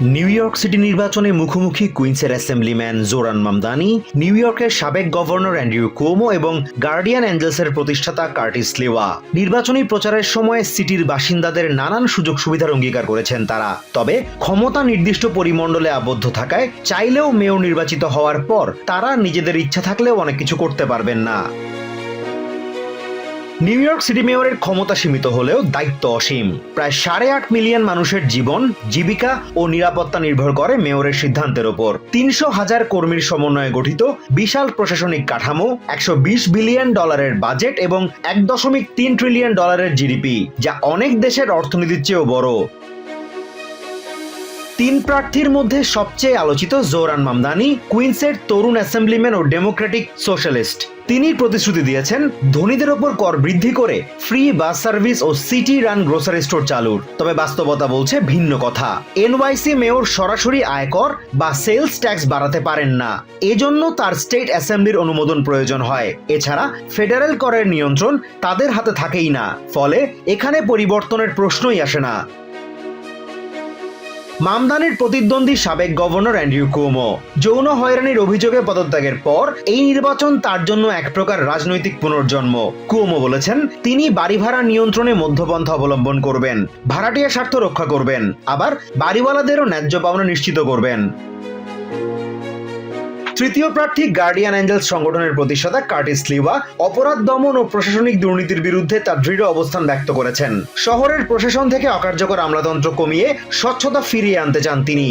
New York city নির্বাচনে মুখোমুখি কুইন্সের অ্যাসেম্বলিম্যান জোরান মামদানি, নিউ ইয়র্কের সাবেক গভর্নর অ্যান্ড্রিউ কোমো এবং গার্ডিয়ান অ্যাঞ্জেলসের প্রতিষ্ঠাতা কার্টিস লিওয়া। নির্বাচনী প্রচারের সময় সিটির বাসিন্দাদের নানান সুযোগ সুবিধার অঙ্গীকার করেছেন তারা। তবে ক্ষমতা নির্দিষ্ট পরিমণ্ডলে আবদ্ধ থাকায় চাইলেও মেয়র নির্বাচিত হওয়ার পর তারা নিজেদের ইচ্ছা থাকলেও অনেক কিছু করতে পারবেন না। নিউ ইয়র্ক সিটি মেয়রের ক্ষমতা সীমিত হলেও দায়িত্ব অসীম। প্রায় সাড়ে আট মিলিয়ন মানুষের জীবন, জীবিকা ও নিরাপত্তা নির্ভর করে মেয়রের সিদ্ধান্তের ওপর। তিনশো হাজার কর্মীর সমন্বয়ে গঠিত বিশাল প্রশাসনিক কাঠামো, একশো বিশ বিলিয়ন ডলারের বাজেট এবং এক দশমিক তিন ট্রিলিয়ন ডলারের জিডিপি, যা অনেক দেশের অর্থনীতির চেয়েও বড়। তিন প্রার্থীর মধ্যে সবচেয়ে আলোচিত জোরান মামদানি, কুইন্সের তরুণ অ্যাসেম্বলিম্যান ও ডেমোক্রেটিক সোশ্যালিস্ট। তিনি প্রতিশ্রুতি দিয়েছেন, ধনীদের ওপর কর বৃদ্ধি করে ফ্রি বাস সার্ভিস ও সিটি রান গ্রোসারি স্টোর চালুর। তবে বাস্তবতা বলছে ভিন্ন কথা। এনওয়াইসি মেয়র সরাসরি আয়কর বা সেলস ট্যাক্স বাড়াতে পারেন না। এজন্য তার স্টেট অ্যাসেম্বলির অনুমোদন প্রয়োজন হয়। এছাড়া ফেডারেল করের নিয়ন্ত্রণ তাদের হাতে থাকেই না। ফলে এখানে পরিবর্তনের প্রশ্নই আসে না। মামদানির প্রতিদ্বন্দ্বী সাবেক গভর্নর অ্যান্ড্রিউ কুমো। যৌন হয়রানির অভিযোগে পদত্যাগের পর এই নির্বাচন তার জন্য এক প্রকার রাজনৈতিক পুনর্জন্ম। কুমো বলেছেন, তিনি বাড়ি ভাড়া নিয়ন্ত্রণে মধ্যপন্থা অবলম্বন করবেন, ভাড়াটিয়া স্বার্থ রক্ষা করবেন, আবার বাড়িওয়ালাদেরও ন্যায্য পাওনা নিশ্চিত করবেন। তৃতীয় প্রার্থী গার্ডিয়ান অ্যাঞ্জেলস সংগঠনের প্রতিষ্ঠাতা কার্টিস লিওয়া অপরাধ দমন ও প্রশাসনিক দুর্নীতির বিরুদ্ধে তার দৃঢ় অবস্থান ব্যক্ত করেছেন। শহরের প্রশাসন থেকে অকার্যকর আমলাতন্ত্র কমিয়ে স্বচ্ছতা ফিরিয়ে আনতে চান তিনি।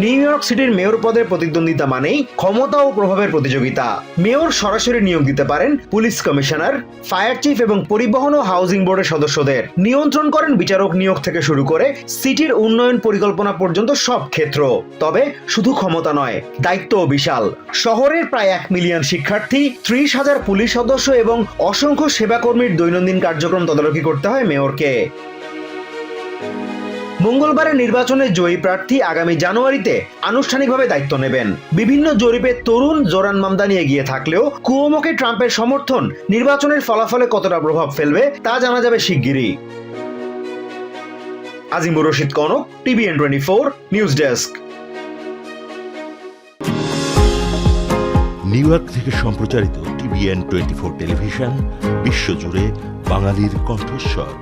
নিউ ইয়র্ক সিটির মেয়র পদের প্রতিদ্বন্দ্বিতা মানেই ক্ষমতা ও প্রভাবের প্রতিযোগিতা। মেয়র সরাসরি নিয়োগ দিতে পারেন পুলিশ কমিশনার, ফায়ার চিফ এবং পরিবহন ও হাউজিং বোর্ডের সদস্যদের। নিয়ন্ত্রণ করেন বিচারক নিয়োগ থেকে শুরু করে সিটির উন্নয়ন পরিকল্পনা পর্যন্ত সব ক্ষেত্র। তবে শুধু ক্ষমতা নয়, দায়িত্বও বিশাল। শহরের প্রায় এক মিলিয়ন শিক্ষার্থী, ত্রিশ হাজার পুলিশ সদস্য এবং অসংখ্য সেবাকর্মীর দৈনন্দিন কার্যক্রম তদারকি করতে হয় মেয়রকে। মঙ্গলবারের নির্বাচনে জয়ী প্রার্থী আগামী জানুয়ারিতে আনুষ্ঠানিকভাবে দায়িত্ব নেবেন। বিভিন্ন জরিপে তরুণ জোরান মামদানি এগিয়ে থাকলেও কুয়োমোকে ট্রাম্পের সমর্থন নির্বাচনের ফলাফলে কতটা প্রভাব ফেলবে তা জানা যাবে শিগগিরই। Azimur Rashid Kanak, TVN twenty four, news desk. New York থেকে সম্প্রচারিত টিভিএন টোয়েন্টি ফোর টেলিভিশন, বিশ্বজুড়ে বাঙালির কণ্ঠস্বর।